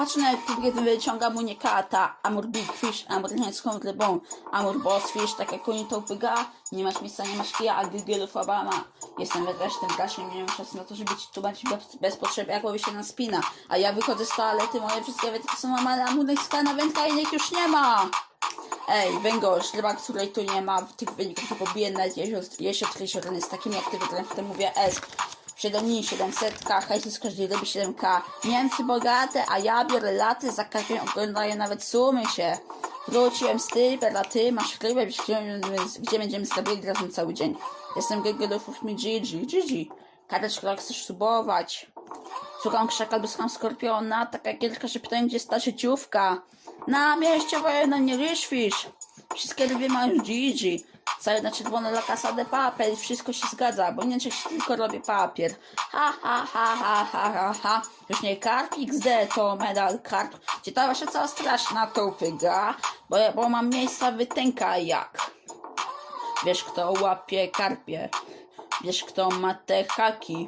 patrz na YouTube, kiedy wyciągam unikata. Amur Big Fish, Amur Niemiecką rybą, Amur Boss Fish, tak jak oni to pyga. Nie masz miejsca, nie masz kija, a Gigielów Obama. Jestem wedraśnym graszem, nie mam czasu na to, żeby ci tłumaczyć bez, bez potrzeby, jak się na spina. A ja wychodzę z toalety, moje wszystkie wędki są mamane, a mudnej skana wędka innych już nie ma. Ej, węgorz, ryba, której tu nie ma, w tych wynikach to pobiję nawet jeśli treściorny z takimi jak ty, wygrałem potem mówię S. 7 dni, 700, hajsu z każdej ryby 7k. Niemcy bogate, a ja biorę laty, za karpiem oglądaję nawet sumy się. Wróciłem z typer, a ty masz rybę, gdzie, będziemy stawiali razem cały dzień. Jestem Gegelofów mi Gigi, Gigi. Kareczka, chcesz subować. Słucham krzak albo słucham skorpiona, taka kielka, że pytają, gdzie jest ta życiówka. Na mieście wojennym nie ryszwisz. Wszystkie ryby mają Gigi. Całe na czerwone la casa de papel. Wszystko się zgadza, bo nie się tylko robię papier. Ha, ha, ha, ha, ha, ha, ha. Już nie karp XD, to medal karp. Gdzie ta wasza cała straszna to pyga? Bo, ja- bo mam miejsca wytęka jak. Wiesz kto łapie karpie. Wiesz kto ma te haki.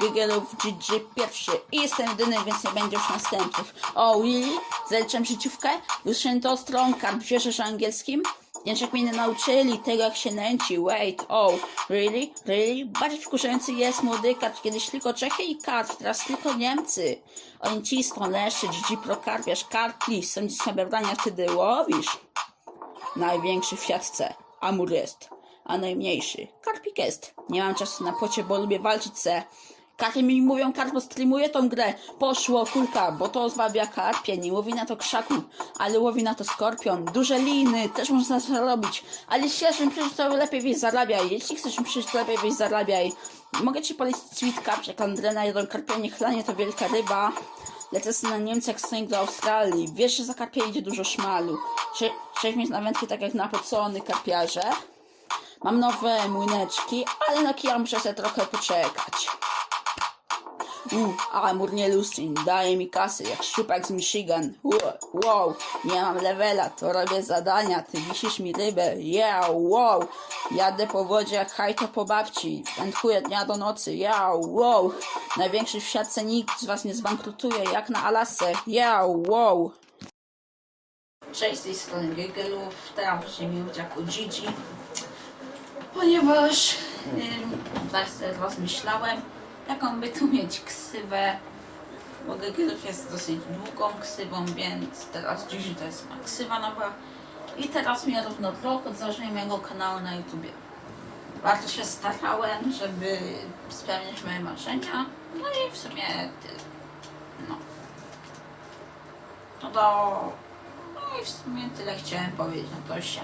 Gigelów GG pierwszy i jestem jedyny, więc nie będzie już następnych. O, really? Zaliczam życiówkę? Już to stron karp wierzysz angielskim? Niemczech mnie nie nauczyli tego jak się nęci. Wait, oh, really? Really? Bardziej wkurzający jest młody karp. Kiedyś tylko Czechy i karp, teraz tylko Niemcy. Oni ci stroneszczy, GG prokarpiarz, karpli, są dziś brania, wtedy łowisz. Największy w siatce. Amur jest. A najmniejszy. Karpik jest. Nie mam czasu na pocie, bo lubię walczyć se. Karpie mi mówią, karpo streamuje tą grę. Poszło kulka, bo to zwabia karpie. Nie łowi na to krzaku, ale łowi na to skorpion. Duże liny, też można zarobić. Ale jeśli przecież to lepiej wieś zarabiaj. Jeśli chcesz przecież to lepiej wieś zarabiaj. Mogę ci polecić sweet carp, jak Andrena jeden karpia nie chlanie, to wielka ryba. Lecę na jak stonik do Australii. Wiesz, że za karpia idzie dużo szmalu. Cze- Cześć mieć na wędki tak jak karpiarze. Mam nowe młyneczki, ale na kija muszę sobie trochę poczekać. U, Amur nie Lucin, daje mi kasy jak szczupak z Michigan. Wow, nie mam levela, to robię zadania, ty wisisz mi rybę. Yeah, wow, jadę po wodzie jak hajto po babci. Wędkuję dnia do nocy, yeah, wow. Największy w siatce nikt z was nie zbankrutuje, jak na Alasce. Yeah, wow. Cześć, z tej strony Gegelów, teraz proszę mi udział Gigi ponieważ ym, tak sobie rozmyślałem, jaką by tu mieć ksywę, bo Gegelów jest dosyć długą ksywą, więc teraz Gigi to jest ma ksywa nowa i teraz mi równo rok od założenia mojego kanału na YouTubie. Bardzo się starałem, żeby spełniać moje marzenia, no i w sumie no. No to, no i w sumie tyle chciałem powiedzieć, no to się.